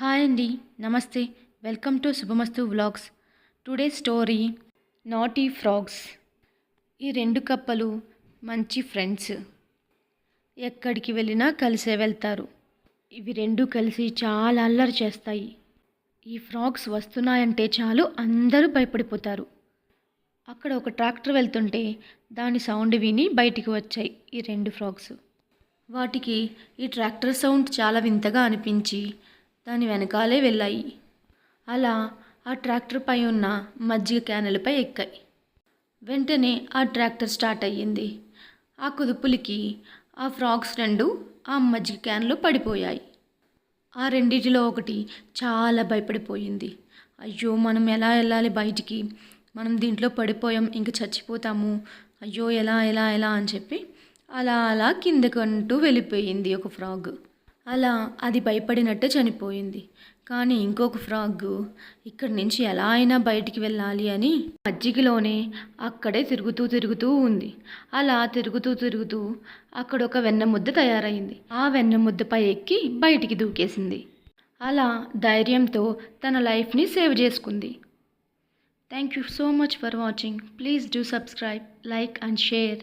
Hi అండి నమస్తే. Welcome to Shubhamastu vlogs. Today story naughty frogs. ఈ రెండు కప్పలు మంచి ఫ్రెండ్స్. ఎక్కడికి వెళ్ళినా కలిసే వెళ్తారు. ఇవి రెండు కలిసి చాలా అల్లరి చేస్తాయి. ఈ ఫ్రాగ్స్ వస్తున్నాయంటే చాలు అందరూ భయపడిపోతారు. అక్కడ ఒక ట్రాక్టర్ వెళ్తుంటే దాని సౌండ్ విని బయటికి వచ్చాయి ఈ రెండు ఫ్రాగ్స్. వాటికి ఈ ట్రాక్టర్ సౌండ్ చాలా వింతగా అనిపించి దాని వెనకాలే వెళ్ళాయి. అలా ఆ ట్రాక్టర్ పై ఉన్న మజ్జిగ క్యానులపై ఎక్కాయి. వెంటనే ఆ ట్రాక్టర్ స్టార్ట్ అయ్యింది. ఆ కుదుపులకి ఆ ఫ్రాగ్స్ రెండు ఆ మజ్జిగ క్యాన్లో పడిపోయాయి. ఆ రెండిటిలో ఒకటి చాలా భయపడిపోయింది. అయ్యో మనం ఎలా వెళ్ళాలి బయటికి? మనం దీంట్లో పడిపోయాం ఇంక చచ్చిపోతాము. అయ్యో ఎలా ఎలా ఎలా అని చెప్పి అలా అలా కిందకంటూ వెళ్ళిపోయింది ఒక ఫ్రాగ్. అలా అది భయపడినట్టు చనిపోయింది. కానీ ఇంకొక ఫ్రాగ్ ఇక్కడి నుంచి ఎలా అయినా బయటికి వెళ్ళాలి అని మజ్జిగలోనే అక్కడే తిరుగుతూ తిరుగుతూ ఉంది. అలా తిరుగుతూ తిరుగుతూ అక్కడ ఒక వెన్న ముద్ద తయారైంది. ఆ వెన్న ముద్దపై ఎక్కి బయటికి దూకేసింది. అలా ధైర్యంతో తన లైఫ్ని సేవ్ చేసుకుంది. Thank you so much for watching. Please do subscribe like and share.